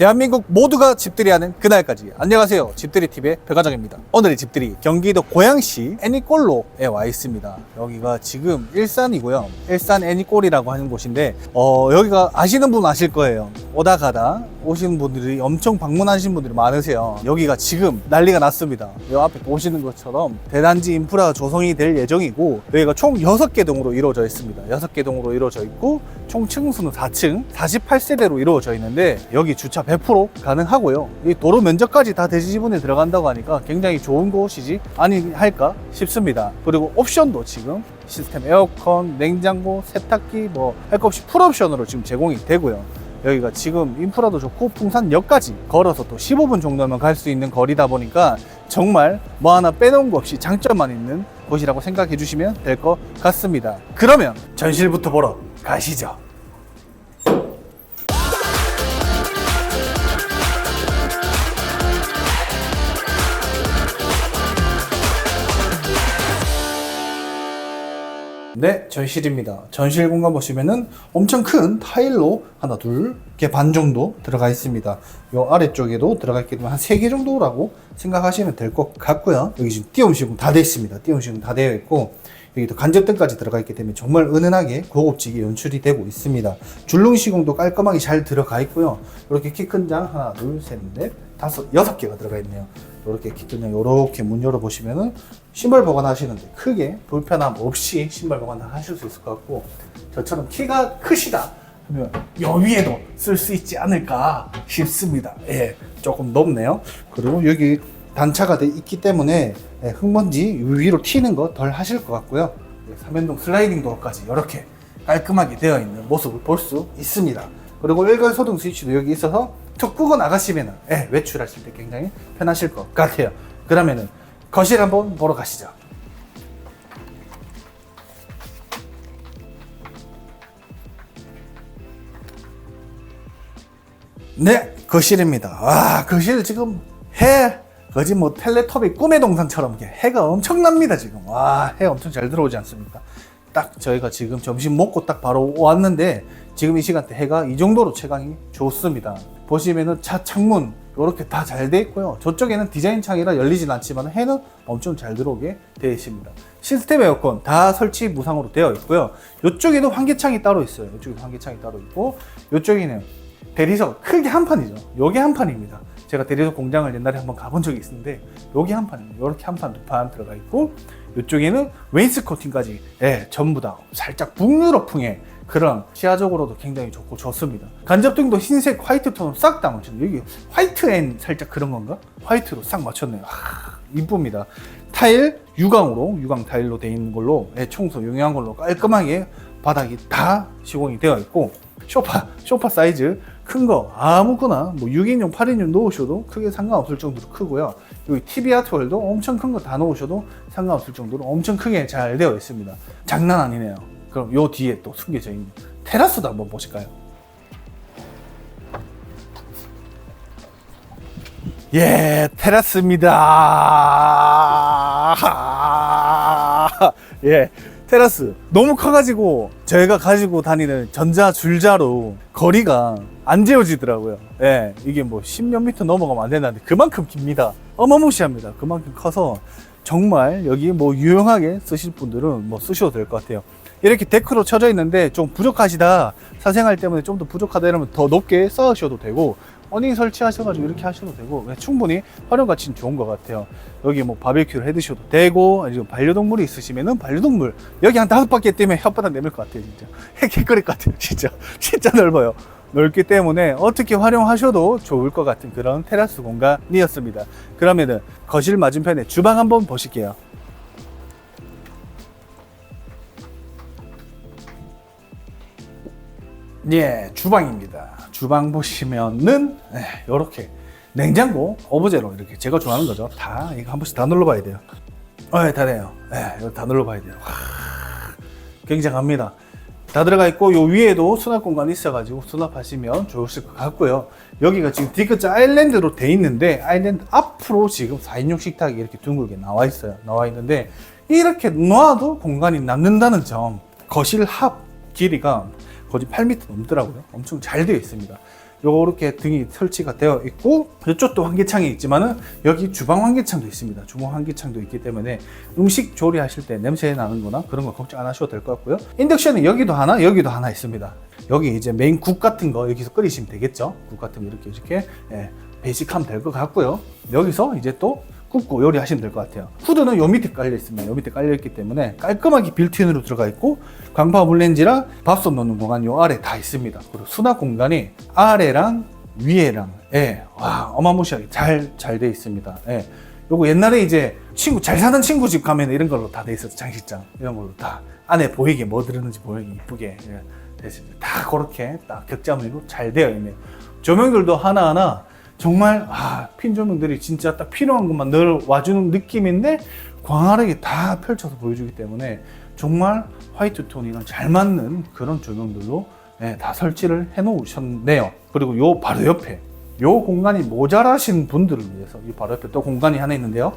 대한민국 모두가 집들이 하는 그날까지. 안녕하세요. 집들이TV의 배과장입니다. 오늘의 집들이 경기도 고양시 애니골로에 와 있습니다. 여기가 지금 일산이고요. 일산 애니골이라고 하는 곳인데 어, 여기가 아시는 분 아실 거예요. 오다 가다 오시는 분들이 엄청 방문하시는 분들이 많으세요. 여기가 지금 난리가 났습니다. 이 앞에 보시는 것처럼 대단지 인프라 조성이 될 예정이고 여기가 총 6개 동으로 이루어져 있습니다. 6개 동으로 이루어져 있고 총 층수는 4층 48세대로 이루어져 있는데 여기 주차 100% 가능하고요. 이 도로 면적까지 다 대지 지분에 들어간다고 하니까 굉장히 좋은 곳이지 아니 할까 싶습니다. 그리고 옵션도 지금 시스템 에어컨, 냉장고, 세탁기 뭐 할 것 없이 풀옵션으로 지금 제공이 되고요 여기가 지금 인프라도 좋고 풍산역까지 걸어서 또 15분 정도면 갈 수 있는 거리다 보니까 정말 뭐 하나 빼놓은 거 없이 장점만 있는 곳이라고 생각해 주시면 될 것 같습니다. 그러면 전실부터 보러 가시죠. 네, 전실입니다. 전실 공간 보시면은 엄청 큰 타일로 하나, 둘, 개반 정도 들어가 있습니다. 요 아래쪽에도 들어가 있기 때문에 한 세 개 정도라고 생각하시면 될 것 같고요. 여기 지금 띄움 시공 다 되어 있습니다. 띄움 시공 다 되어 있고 여기도 간접등까지 들어가 있기 때문에 정말 은은하게 고급지게 연출이 되고 있습니다. 줄눈 시공도 깔끔하게 잘 들어가 있고요. 이렇게 키 큰 장 하나, 둘, 셋, 넷, 다섯, 여섯 개가 들어가 있네요. 이렇게 키큰장 이렇게 문 열어 보시면은 신발 보관하시는데 크게 불편함 없이 신발 보관 하실 수 있을 것 같고 저처럼 키가 크시다 하면 여 위에도 쓸 수 있지 않을까 싶습니다. 예, 조금 높네요. 그리고 여기 단차가 돼 있기 때문에 예, 흙먼지 위로 튀는 거 덜 하실 것 같고요. 예, 삼연동 슬라이딩 도어까지 이렇게 깔끔하게 되어 있는 모습을 볼 수 있습니다. 그리고 일괄 소등 스위치도 여기 있어서 툭 끄고 나가시면은 예, 외출하실 때 굉장히 편하실 것 같아요. 그러면은 거실 한번 보러 가시죠. 네, 거실입니다. 와, 거실 지금 해, 거지 뭐 텔레토비 꿈의 이렇게 해가 엄청납니다, 지금. 와, 해 엄청 잘 들어오지 않습니까? 딱 저희가 지금 점심 먹고 딱 바로 왔는데 지금 이 시간대 해가 이 정도로 채광이 좋습니다. 보시면은 차 창문 이렇게 다 잘 돼 있고요. 저쪽에는 디자인 창이라 열리진 않지만 해는 엄청 잘 들어오게 되어 있습니다. 시스템 에어컨 다 설치 무상으로 되어 있고요. 이쪽에도 환기창이 따로 있어요. 이쪽에도 환기창이 따로 있고 이쪽에는 대리석 크게 한 판이죠. 요게 한 판입니다. 제가 대리석 공장을 옛날에 한번 가본 적이 있는데 요게 한 판입니다. 이렇게 한 판, 두 판 들어가 있고 이쪽에는 웨이스 코팅까지 예, 전부 다 살짝 북유럽풍의 그런 시야적으로도 굉장히 좋고 좋습니다. 간접등도 흰색, 화이트 톤으로 싹다 맞췄네요. 여기 화이트 앤 살짝 그런 건가? 화이트로 싹 맞췄네요. 하, 이쁩니다. 타일 유광으로 유광 타일로 되어 있는 걸로 예, 청소 용이한 걸로 깔끔하게 바닥이 다 시공이 되어 있고 소파 소파 사이즈 큰 거 아무거나 뭐 6인용 8인용 놓으셔도 크게 상관없을 정도로 크고요 여기 TV 아트월도 엄청 큰 거다 놓으셔도 상관없을 정도로 엄청 크게 잘 되어 있습니다. 장난 아니네요. 그럼 요 뒤에 또 숨겨져 있는 테라스도 한번 보실까요? 예 테라스입니다. 예 테라스. 너무 커가지고 저희가 가지고 다니는 전자 줄자로 거리가 안 재워지더라고요. 예, 이게 뭐 10몇 미터 넘어가면 안 된다는데 그만큼 깁니다. 어마무시합니다. 그만큼 커서 정말 여기 뭐 유용하게 쓰실 분들은 뭐 쓰셔도 될 것 같아요. 이렇게 데크로 쳐져 있는데 좀 부족하시다 사생활 때문에 좀 더 부족하다 이러면 더 높게 쌓으셔도 되고 어닝 설치하셔가지고 이렇게 하셔도 되고 네, 충분히 활용 가치는 좋은 것 같아요. 여기 뭐 바베큐를 해 드셔도 되고 아니면 반려동물이 있으시면은 반려동물 여기 한 다섯 바퀴 때문에 혓바닥 내밀 것 같아요 진짜 핵개거릴 것 같아요 진짜 진짜 넓어요. 넓기 때문에 어떻게 활용하셔도 좋을 것 같은 그런 테라스 공간이었습니다. 그러면은 거실 맞은편에 주방 한번 보실게요. 예, 주방입니다. 주방 보시면은 이렇게 냉장고 오브제로 이렇게 제가 좋아하는 거죠. 다 이거 한 번씩 다 눌러봐야 돼요. 어, 예, 다 돼요. 예, 이거 다 눌러봐야 돼요. 와, 굉장합니다. 다 들어가 있고 요 위에도 수납 공간이 있어가지고 수납하시면 좋으실 것 같고요. 여기가 지금 D끝자 아일랜드로 돼 있는데 아일랜드 앞으로 지금 4인용 식탁이 이렇게 둥글게 나와 있어요. 나와 있는데 이렇게 놔도 공간이 남는다는 점. 거실 합 길이가 거의 8m 넘더라고요. 엄청 잘 되어 있습니다. 요렇게 등이 설치가 되어 있고 이쪽도 환기창이 있지만은 여기 주방 환기창도 있습니다. 주방 환기창도 있기 때문에 음식 조리하실 때 냄새 나는 거나 그런 거 걱정 안 하셔도 될 것 같고요. 인덕션은 여기도 하나, 여기도 하나 있습니다. 여기 이제 메인 국 같은 거 여기서 끓이시면 되겠죠. 국 같은 거 이렇게 이렇게 예, 베이직하면 될 것 같고요. 여기서 이제 또 굽고 요리하시면 될 것 같아요. 후드는 요 밑에 깔려 있습니다. 요 밑에 깔려 있기 때문에 깔끔하게 빌트인으로 들어가 있고 광파 물렌지랑 밥솥 넣는 공간 요 아래 다 있습니다. 그리고 수납 공간이 아래랑 위에랑 예, 와 어마무시하게 잘 잘 돼 있습니다. 예. 요거 옛날에 이제 친구 잘 사는 친구 집 가면 이런 걸로 다 돼 있었어 장식장 이런 걸로 다 안에 보이게 뭐 들었는지 보이게 이쁘게 예. 다 그렇게 딱 격자무늬로 잘 되어 있네요. 조명들도 하나하나 정말 아, 핀 조명들이 진짜 딱 필요한 것만 늘 와주는 느낌인데 광활하게 다 펼쳐서 보여주기 때문에 정말 화이트 톤이랑 잘 맞는 그런 조명들로 예, 다 설치를 해 놓으셨네요. 그리고 요 바로 옆에 요 공간이 모자라신 분들을 위해서 이 바로 옆에 또 공간이 하나 있는데요.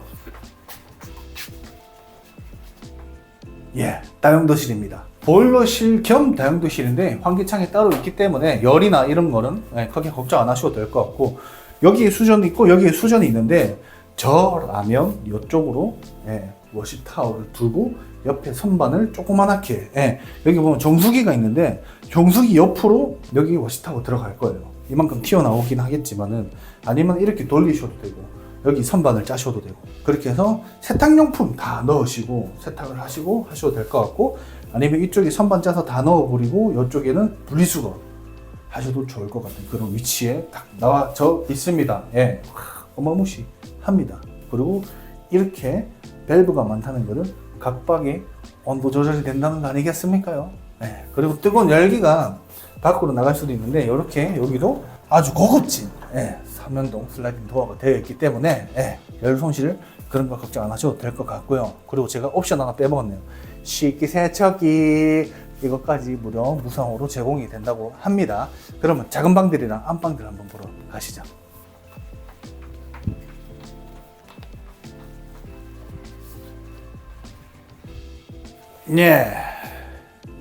예, 다용도실입니다. 보일러실 겸 다용도실인데 환기창이 따로 있기 때문에 열이나 이런 거는 예, 크게 걱정 안 하셔도 될 것 같고 여기에 수전이 있고 여기에 수전이 있는데 저라면 이쪽으로 예, 워시 타워를 두고 옆에 선반을 조그만하게 예, 여기 보면 정수기가 있는데 정수기 옆으로 여기 워시 타워 들어갈 거예요. 이만큼 튀어나오긴 하겠지만은 아니면 이렇게 돌리셔도 되고 여기 선반을 짜셔도 되고 그렇게 해서 세탁용품 다 넣으시고 세탁을 하시고 하셔도 될 것 같고 아니면 이쪽에 선반 짜서 다 넣어버리고 이쪽에는 분리수거 하셔도 좋을 것 같은 그런 위치에 딱 나와져 있습니다. 예, 어마무시합니다. 그리고 이렇게 밸브가 많다는 것은 각방에 온도 조절이 된다는 거 아니겠습니까요? 예, 그리고 뜨거운 열기가 밖으로 나갈 수도 있는데 이렇게 여기도 아주 고급진 예, 삼연동 슬라이딩 도어가 되어 있기 때문에 예, 열 손실 그런 거 걱정 안 하셔도 될 것 같고요. 그리고 제가 옵션 하나 빼먹었네요. 식기 세척기 이것까지 무려 무상으로 제공이 된다고 합니다. 그러면 작은 방들이랑 안방들 한번 보러 가시죠. 예.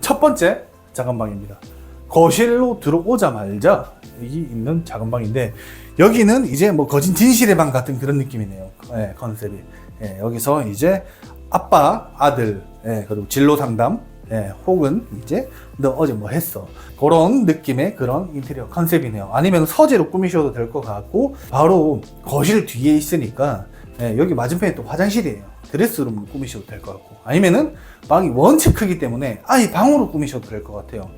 첫 번째 작은 방입니다. 거실로 들어오자마자 여기 있는 작은 방인데 여기는 이제 뭐 거진 진실의 방 같은 그런 느낌이네요. 예, 컨셉이. 예, 여기서 이제 아빠, 아들, 예, 그리고 진로 상담, 예, 혹은 이제 너 어제 뭐 했어 그런 느낌의 그런 인테리어 컨셉이네요. 아니면 서재로 꾸미셔도 될 것 같고 바로 거실 뒤에 있으니까 예, 여기 맞은편에 또 화장실이에요. 드레스룸을 꾸미셔도 될 것 같고 아니면은 방이 원체 크기 때문에 아예 방으로 꾸미셔도 될 것 같아요.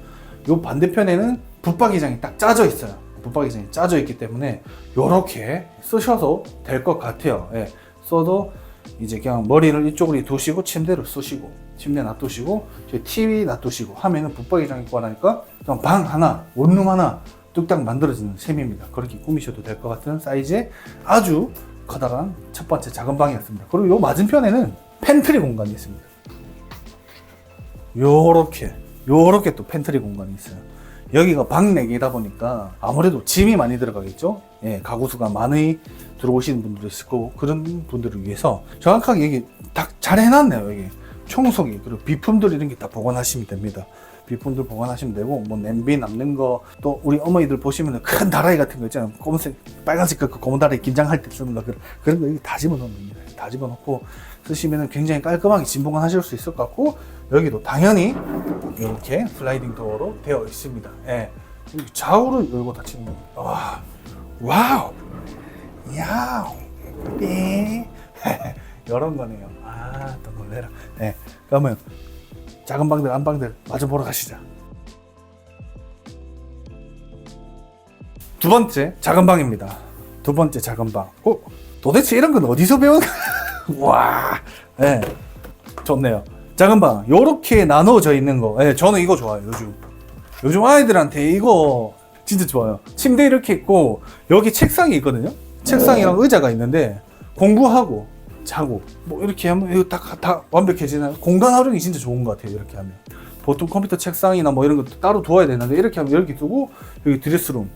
요 반대편에는 붙박이장이 딱 짜져 있어요. 붙박이장이 짜져 있기 때문에 요렇게 쓰셔도 될것 같아요. 예, 써도 이제 그냥 머리를 이쪽으로 두시고 침대를 쓰시고 침대 놔두시고 저 TV 놔두시고 하면은 붙박이장 하니까 그냥 방 하나 원룸 하나 뚝딱 만들어지는 셈입니다. 그렇게 꾸미셔도 될 것 같은 사이즈의 아주 커다란 첫 번째 작은 방이었습니다. 그리고 요 맞은편에는 팬트리 공간이 있습니다. 요렇게 요렇게 또 팬트리 공간이 있어요. 여기가 방 4개다 보니까 아무래도 짐이 많이 들어가겠죠. 예, 가구수가 많이 들어오시는 분들도 있을 거고 그런 분들을 위해서 정확하게 여기 딱 잘 해놨네요. 여기 청소기 그리고 비품들 이런 게 다 보관하시면 됩니다. 비품들 보관하시면 되고 뭐 냄비 남는 거 또 우리 어머니들 보시면 큰 다라이 같은 거 있잖아요. 검은색 빨간색 그 검은 다라이 김장할 때 쓰는 거 그런 그런 거 여기 다 집어넣는 겁니다. 다 집어넣고 쓰시면 굉장히 깔끔하게 짐 보관 하실 수 있을 것 같고 여기도 당연히 이렇게 슬라이딩 도어로 되어 있습니다. 예. 좌우를 열고 닫히는 겁니다. 와, 와우, 야우, 삐. 이런 거네요. 아, 또 놀래라. 네. 그러면 작은 방들, 안방들 마저 보러 가시죠. 두 번째 작은 방입니다. 두 번째 작은 방. 어, 도대체 이런 건 어디서 배운? 와, 네, 좋네요. 작은 방, 요렇게 나눠져 있는 거. 네, 저는 이거 좋아요. 요즘 요즘 아이들한테 이거 진짜 좋아요. 침대 이렇게 있고 여기 책상이 있거든요. 책상이랑 의자가 있는데 공부하고 자고 뭐 이렇게 하면 이거 다, 다 완벽해지는 공간 활용이 진짜 좋은 것 같아요. 이렇게 하면 보통 컴퓨터 책상이나 뭐 이런 거 따로 두어야 되는데 이렇게 하면 이렇게 두고 여기 드레스룸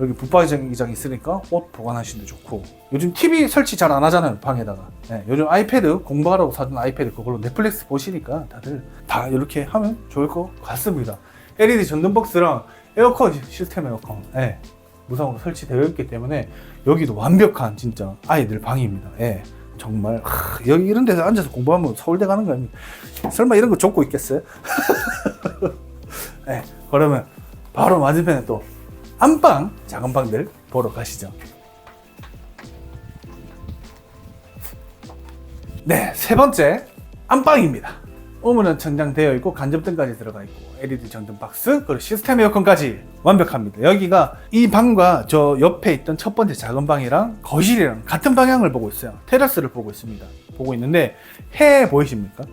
여기 붙박이장 있으니까 옷 보관하시는 데 좋고 요즘 TV 설치 잘 안 하잖아요 방에다가 네, 요즘 아이패드 공부하라고 사준 아이패드 그걸로 넷플릭스 보시니까 다들 다 이렇게 하면 좋을 것 같습니다 LED 전등 박스랑 에어컨 시스템 에어컨 네, 무상으로 설치되어 있기 때문에 여기도 완벽한 진짜 아이들 방입니다. 예. 정말 하, 여기 이런 데서 앉아서 공부하면 서울대 가는 거 아닙니까? 설마 이런 거 좁고 있겠어요? 네, 그러면 바로 맞은편에 또 안방 작은 방들 보러 가시죠. 네, 세 번째 안방입니다. 우물은 천장 되어 있고 간접등까지 들어가 있고 LED 전등 박스 그리고 시스템 에어컨까지 완벽합니다. 여기가 이 방과 저 옆에 있던 첫 번째 작은 방이랑 거실이랑 같은 방향을 보고 있어요. 테라스를 보고 있습니다. 보고 있는데 해 보이십니까?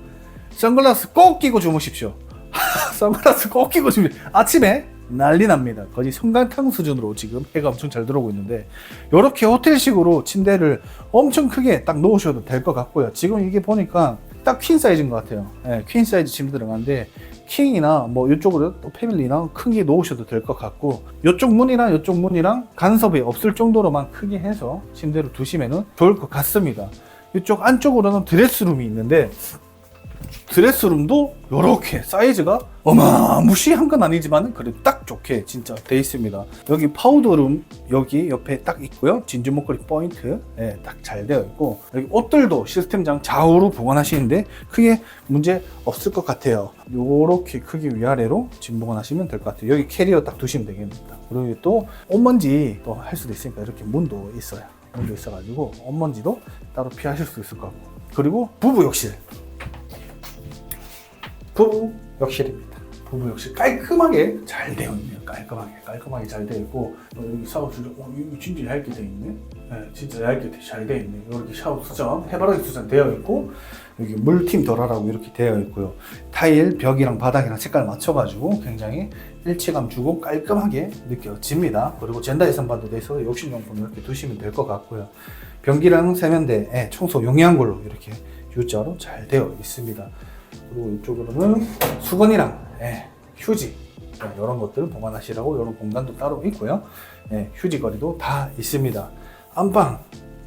선글라스 꼭 끼고 주무십시오. 선글라스 꼭 끼고 주무 아침에 난리 납니다. 거의 성간탕 수준으로 지금 해가 엄청 잘 들어오고 있는데 이렇게 호텔식으로 침대를 엄청 크게 딱 놓으셔도 될 것 같고요. 지금 이게 보니까 딱 퀸 사이즈인 것 같아요. 예, 퀸 사이즈 침대 들어가는데 킹이나 뭐 이쪽으로 또 패밀리나 크게 놓으셔도 될 것 같고 이쪽 문이랑 이쪽 문이랑 간섭이 없을 정도로만 크게 해서 침대를 두시면은 좋을 것 같습니다. 이쪽 안쪽으로는 드레스룸이 있는데 드레스룸도 이렇게 사이즈가 어마무시한 건 아니지만 그래도 딱 좋게 진짜 돼 있습니다. 여기 파우더룸 여기 옆에 딱 있고요. 진주 목걸이 포인트 예, 딱잘 되어 있고 여기 옷들도 시스템장 좌우로 보관하시는데 크게 문제 없을 것 같아요. 요렇게 크게 위아래로 짐 보관하시면 될 것 같아요. 여기 캐리어 딱 두시면 되겠습니다. 그리고 또 옷먼지 또 할 수도 있으니까 이렇게 문도 있어요. 문도 있어가지고 옷먼지도 따로 피하실 수 있을 것 같고 그리고 부부 욕실 부부 욕실입니다. 부부 욕실 깔끔하게 잘 되어 있네요. 깔끔하게 깔끔하게 잘 되어 있고 어, 여기 샤워 수전, 어 진짜 얇게 되어 있네. 네, 진짜 얇게 잘 되어 있네. 이렇게 샤워 수전, 해바라기 수전 되어 있고 여기 물팀 덜하라고 이렇게 되어 있고요. 타일 벽이랑 바닥이랑 색깔 맞춰가지고 굉장히 일체감 주고 깔끔하게 느껴집니다. 그리고 젠다이 선반도 돼서 욕실용품 이렇게 두시면 될 것 같고요. 변기랑 세면대 청소 용이한 걸로 이렇게 U자로 잘 되어 있습니다. 그리고 이쪽으로는 수건이랑 예, 휴지 이런 것들을 보관하시라고 이런 공간도 따로 있고요. 예, 휴지 거리도 다 있습니다. 안방,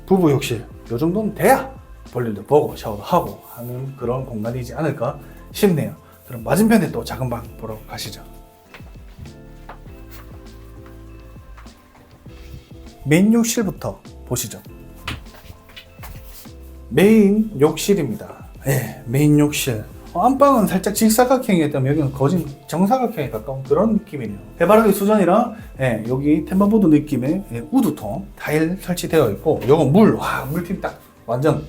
부부 욕실 이 정도는 돼야 볼일도 보고 샤워도 하고 하는 그런 공간이지 않을까 싶네요. 그럼 맞은편에 또 작은 방 보러 가시죠. 메인 욕실부터 보시죠. 메인 욕실입니다. 예, 메인 욕실. 어, 안방은 살짝 직사각형이었다면 여기는 거진 정사각형에 가까운 그런 느낌이네요. 해바라기 수전이랑 예, 여기 템버보드 느낌의 예, 우드톤 타일 설치되어 있고 요건 물, 와 물팀 딱 완전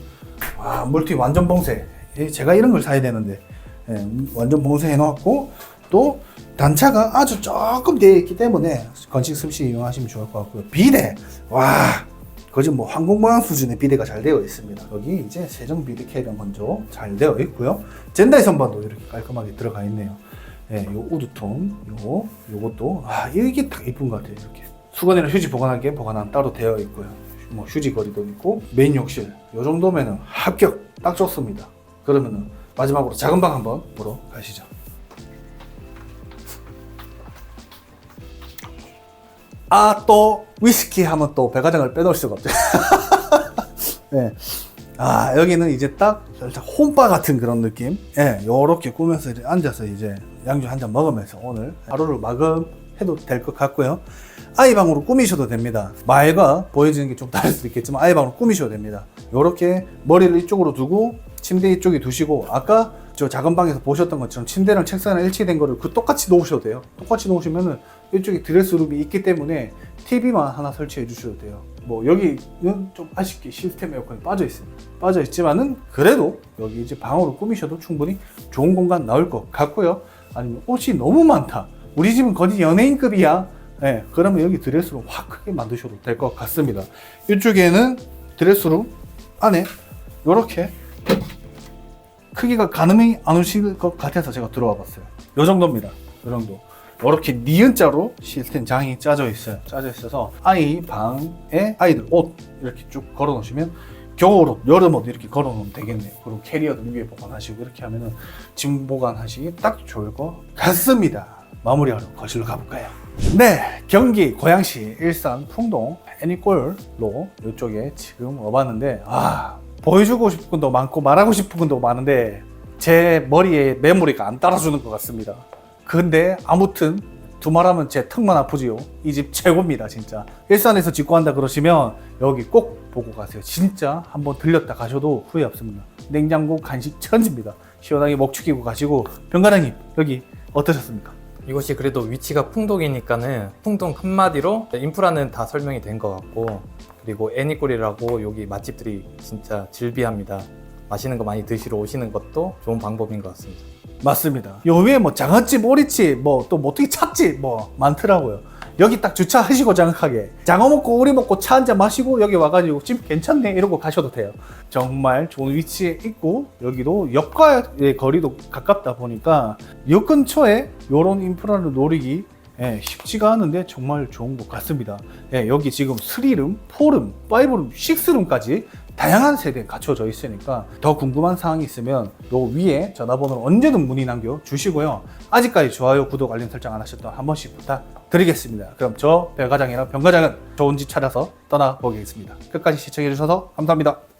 와 물팀 완전 봉쇄. 예, 제가 이런 걸 사야 되는데 예, 완전 봉쇄해 놓았고 또 단차가 아주 조금 되어 있기 때문에 건식 습식 이용하시면 좋을 것 같고요. 비대 와 거지 뭐 항공모양 수준의 비대가 잘 되어 있습니다. 여기 이제 세정 비대 캐리어 건조 잘 되어 있고요. 젠다이 선반도 이렇게 깔끔하게 들어가 있네요. 예, 요 우드톤, 요 요것도 아 이게 딱 이쁜 것 같아요. 이렇게 수건이나 휴지 보관하기에 보관함 따로 되어 있고요. 뭐 휴지 거리도 있고 메인 욕실 요 정도면은 합격 딱 좋습니다. 그러면은 마지막으로 작은 방 한번 보러 가시죠. 아 또 위스키 하면 또 백화점을 빼놓을 수가 없죠. 네. 아 여기는 이제 딱 홈바 같은 그런 느낌. 예, 네, 요렇게 이제 앉아서 이제 양주 한 잔 먹으면서 오늘 하루를 마감해도 될 것 같고요. 아이 방으로 꾸미셔도 됩니다. 말과 보여지는 게 좀 다를 수도 있겠지만 아이 방으로 꾸미셔도 됩니다. 요렇게 머리를 이쪽으로 두고 침대 이쪽에 두시고 아까 저 작은 방에서 보셨던 것처럼 침대랑 책상이랑 일치된 거를 그 똑같이 놓으셔도 돼요. 똑같이 놓으시면은 이쪽에 드레스룸이 있기 때문에 TV만 하나 설치해 주셔도 돼요. 뭐 여기는 좀 아쉽게 시스템 에어컨이 빠져 있습니다. 빠져 있지만은 그래도 여기 이제 방으로 꾸미셔도 충분히 좋은 공간 나올 것 같고요. 아니면 옷이 너무 많다. 우리 집은 거의 연예인급이야. 네, 그러면 여기 드레스룸 확 크게 만드셔도 될 것 같습니다. 이쪽에는 드레스룸 안에 이렇게 크기가 가늠이 안 오실 것 같아서 제가 들어와 봤어요. 요 정도입니다. 요 정도. 이렇게 니은자로 시스템 장이 짜져 있어요. 짜져 있어서 아이 방에 아이들 옷 이렇게 쭉 걸어 놓으시면 겨울옷, 여름옷 이렇게 걸어 놓으면 되겠네요. 그리고 캐리어도 위에 보관하시고 이렇게 하면은 짐 보관하시기 딱 좋을 것 같습니다. 마무리하러 거실로 가볼까요? 네, 경기 고양시 일산 풍동 애니골로 이쪽에 지금 와봤는데 아 보여주고 싶은 것도 많고 말하고 싶은 것도 많은데 제 머리에 메모리가 안 따라주는 것 같습니다. 근데 아무튼 두말하면 제 턱만 아프지요. 이 집 최고입니다, 진짜. 일산에서 직구 한다 그러시면 여기 꼭 보고 가세요. 진짜 한번 들렸다 가셔도 후회 없습니다. 냉장고 간식 천지입니다. 시원하게 먹 축이고 가시고 병가랑님 여기 어떠셨습니까? 이곳이 그래도 위치가 풍동이니까는 풍동 한마디로 인프라는 다 설명이 된 것 같고 그리고 애니꼴이라고 여기 맛집들이 진짜 즐비합니다. 맛있는 거 많이 드시러 오시는 것도 좋은 방법인 것 같습니다. 맞습니다. 요 위에 뭐 장어집, 오리집, 뭐또뭐 어떻게 찻집 뭐 많더라고요. 여기 딱 주차하시고 장악하게 장어 먹고 오리 먹고 차 한 잔 마시고 여기 와가지고 집 괜찮네 이러고 가셔도 돼요. 정말 좋은 위치에 있고 여기도 역과의 거리도 가깝다 보니까 요 근처에 요런 인프라를 노리기 예, 쉽지가 않은데 정말 좋은 것 같습니다. 예, 여기 지금 3룸, 4룸, 5룸, 6룸까지 다양한 세대에 갖춰져 있으니까 더 궁금한 사항이 있으면 요 위에 전화번호로 언제든 문의 남겨 주시고요. 아직까지 좋아요, 구독, 알림 설정 안 하셨다면 한 번씩 부탁드리겠습니다. 그럼 저 별과장이랑 병과장은 좋은 집 찾아서 떠나보겠습니다. 끝까지 시청해 주셔서 감사합니다.